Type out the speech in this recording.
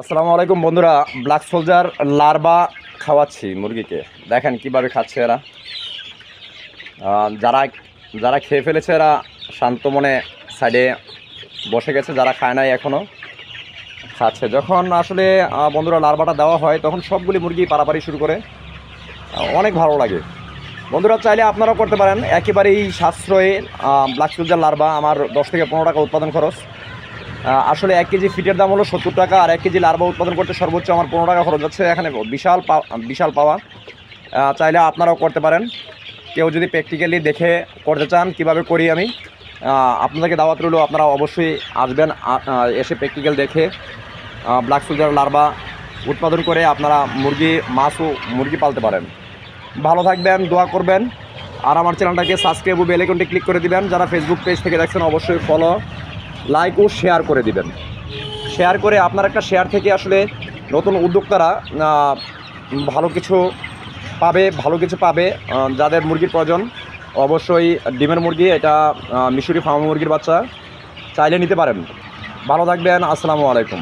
আসসালামু আলাইকুম বন্ধুরা ব্ল্যাক সোলজার লার্বা খাওয়াচ্ছি মুরগিকে। দেখেন কীভাবে খাচ্ছে এরা। যারা যারা খেয়ে ফেলেছে এরা শান্ত মনে সাইডে বসে গেছে, যারা খায় নাই এখনও খাচ্ছে। যখন আসলে বন্ধুরা লার্বাটা দেওয়া হয়, তখন সবগুলি মুরগি পারাপারি শুরু করে। অনেক ভালো লাগে। বন্ধুরা, চাইলে আপনারাও করতে পারেন। একেবারেই সাশ্রয়ে ব্ল্যাক সোলজার লার্বা আমার দশ থেকে পনেরো টাকা উৎপাদন খরচ। আসলে এক কেজি ফিটের দাম হলো সত্তর টাকা আর এক কেজি লার্ভা উৎপাদন করতে সর্বোচ্চ আমার পনেরো টাকা খরচ যাচ্ছে এখানে বিশাল বিশাল পাওয়া। চাইলে আপনারাও করতে পারেন। কেউ যদি প্র্যাকটিক্যালি দেখে করতে চান, কীভাবে করি আমি আপনাদেরকে দাওয়াত রইল, আপনারা অবশ্যই আসবেন এসে প্র্যাকটিক্যাল দেখে ব্ল্যাক সোলজার লার্ভা উৎপাদন করে আপনারা মুরগি মাছও মুরগি পালতে পারেন। ভালো থাকবেন, দোয়া করবেন। আর আমার চ্যানেলটাকে সাবস্ক্রাইব ও বেল আইকনটি ক্লিক করে দিবেন। যারা ফেসবুক পেজ থেকে দেখছেন, অবশ্যই ফলো লাইক ও শেয়ার করে দিবেন। শেয়ার করে আপনার একটা শেয়ার থেকে আসলে নতুন উদ্যোক্তারা ভালো কিছু পাবে, ভালো কিছু পাবে। যাদের মুরগির প্রয়োজন, অবশ্যই ডিমের মুরগি, এটা মিশরি ফার্ম মুরগির বাচ্চা, চাইলে নিতে পারেন। ভালো থাকবেন, আসসালামু আলাইকুম।